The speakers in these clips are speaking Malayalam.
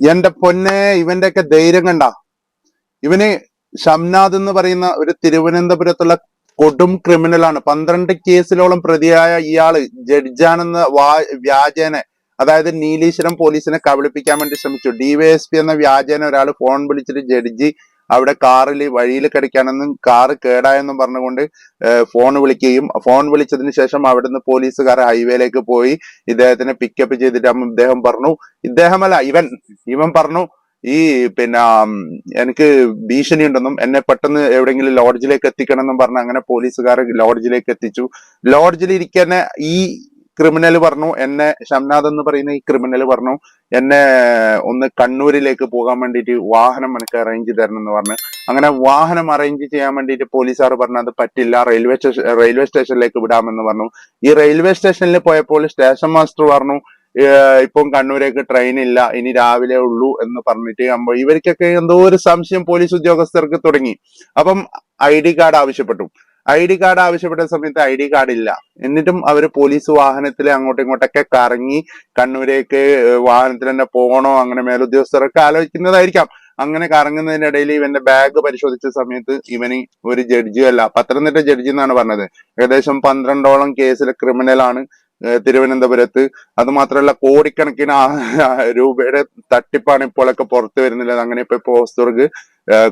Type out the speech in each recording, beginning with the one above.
എന്റെ പൊന്നെ ഇവന്റെ ഒക്കെ ധൈര്യം കണ്ട. ഇവന് ഷംനാഥ് എന്ന് പറയുന്ന ഒരു തിരുവനന്തപുരത്തുള്ള കൊടും ക്രിമിനലാണ് പന്ത്രണ്ട് കേസിലോളം പ്രതിയായ ഇയാൾ ജഡ്ജാനെന്ന വാ വ്യാജേനെ അതായത് നീലീശ്വരം പോലീസിനെ കബളിപ്പിക്കാൻ വേണ്ടി ശ്രമിച്ചു. ഡിവൈഎസ്പി എന്ന വ്യാജേന ഒരാൾ ഫോൺ വിളിച്ചിട്ട് ജഡ്ജി അവിടെ കാറിൽ വഴിയിൽ കിടക്കാനെന്നും കാറ് കേടായെന്നും പറഞ്ഞുകൊണ്ട് ഫോൺ വിളിക്കുകയും ഫോൺ വിളിച്ചതിന് ശേഷം അവിടുന്ന് പോലീസുകാർ ഹൈവേയിലേക്ക് പോയി ഇദ്ദേഹത്തിനെ പിക്കപ്പ് ചെയ്തിട്ട് ഇദ്ദേഹം പറഞ്ഞു ഇദ്ദേഹമല്ല ഇവൻ ഇവൻ പറഞ്ഞു ഈ പിന്നെ എനിക്ക് ഭീഷണി ഉണ്ടെന്നും എന്നെ പെട്ടെന്ന് എവിടെയെങ്കിലും ലോഡ്ജിലേക്ക് എത്തിക്കണം എന്നും പറഞ്ഞ് അങ്ങനെ പോലീസുകാർ ലോഡ്ജിലേക്ക് എത്തിച്ചു. ലോഡ്ജിൽ ഇരിക്കുന്ന ഈ ക്രിമിനൽ പറഞ്ഞു എന്നെ ഷംനാഥ് എന്ന് പറയുന്ന ഈ ക്രിമിനൽ പറഞ്ഞു എന്നെ ഒന്ന് കണ്ണൂരിലേക്ക് പോകാൻ വേണ്ടിയിട്ട് വാഹനം എനിക്ക് അറേഞ്ച് തരണം എന്ന് പറഞ്ഞു. അങ്ങനെ വാഹനം അറേഞ്ച് ചെയ്യാൻ വേണ്ടിയിട്ട് പോലീസുകാർ പറഞ്ഞു അത് പറ്റില്ല റെയിൽവേ സ്റ്റേഷൻ റെയിൽവേ സ്റ്റേഷനിലേക്ക് വിടാമെന്ന് പറഞ്ഞു. ഈ റെയിൽവേ സ്റ്റേഷനിൽ പോയപ്പോൾ സ്റ്റേഷൻ മാസ്റ്റർ പറഞ്ഞു "ഏഹ് ഇപ്പം കണ്ണൂരേക്ക് ട്രെയിൻ ഇല്ല ഇനി രാവിലെ ഉള്ളൂ എന്ന് പറഞ്ഞിട്ട് അപ്പൊ ഇവർക്കൊക്കെ എന്തോ ഒരു സംശയം പോലീസ് ഉദ്യോഗസ്ഥർക്ക് തുടങ്ങി. അപ്പം ഐ ഡി കാർഡ് ആവശ്യപ്പെട്ടു. ഐ ഡി കാർഡ് ആവശ്യപ്പെട്ട സമയത്ത് ഐ ഡി കാർഡ് ഇല്ല. എന്നിട്ടും അവർ പോലീസ് വാഹനത്തിൽ അങ്ങോട്ടും ഇങ്ങോട്ടൊക്കെ കറങ്ങി കണ്ണൂരേക്ക് വാഹനത്തിൽ തന്നെ പോകണോ അങ്ങനെ മേലുദ്യോഗസ്ഥരൊക്കെ ആലോചിക്കുന്നതായിരിക്കാം. അങ്ങനെ കറങ്ങുന്നതിനിടയിൽ ഇവന്റെ ബാഗ് പരിശോധിച്ച സമയത്ത് ഇവന് ഒരു ജഡ്ജി അല്ല പത്തനംതിട്ട ജഡ്ജി എന്നാണ് പറഞ്ഞത്. ഏകദേശം പന്ത്രണ്ടോളം കേസിലെ ക്രിമിനലാണ് തിരുവനന്തപുരത്ത്. അത് മാത്രമല്ല കോടിക്കണക്കിന് രൂപയുടെ തട്ടിപ്പാണ് ഇപ്പോഴൊക്കെ പുറത്തു വരുന്നത് അങ്ങനെ ഇപ്പൊ പോസ്റ്റർക്ക്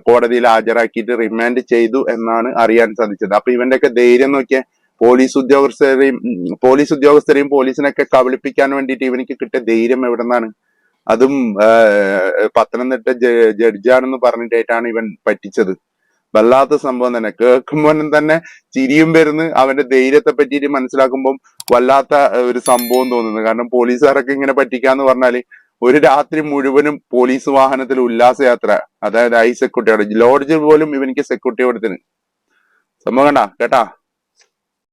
കോടതിയിൽ ഹാജരാക്കിയിട്ട് റിമാൻഡ് ചെയ്തു എന്നാണ് അറിയാൻ സാധിച്ചത്. അപ്പൊ ഇവന്റെയൊക്കെ ധൈര്യം നോക്കിയ പോലീസ് ഉദ്യോഗസ്ഥരെയും പോലീസ് ഉദ്യോഗസ്ഥരെയും പോലീസിനൊക്കെ കബളിപ്പിക്കാൻ വേണ്ടിയിട്ട് ഇവനിക്ക് കിട്ടിയ ധൈര്യം എവിടെ നിന്നാണ് അതും പത്തനംതിട്ട ജഡ്ജാണെന്ന് പറഞ്ഞിട്ടായിട്ടാണ് ഇവൻ പറ്റിച്ചത്. വല്ലാത്ത സംഭവം തന്നെ. കേൾക്കുമ്പോൾ തന്നെ ചിരിയും വരുന്നു. അവന്റെ ധൈര്യത്തെ പറ്റിയിട്ട് മനസ്സിലാക്കുമ്പോൾ വല്ലാത്ത ഒരു സംഭവം തോന്നുന്നു. കാരണം പോലീസുകാരൊക്കെ ഇങ്ങനെ പറ്റിക്കാന്ന് പറഞ്ഞാൽ ഒരു രാത്രി മുഴുവനും പോലീസ് വാഹനത്തിൽ ഉല്ലാസയാത്ര അതായത് ഐ സെക്യൂരിറ്റിയാണ്. ലോഡ്ജിൽ പോലും ഇവനിക്ക് സെക്യൂരിറ്റി കൊടുത്തിന്. സംഭവം കണ്ടാ? കേട്ടാ?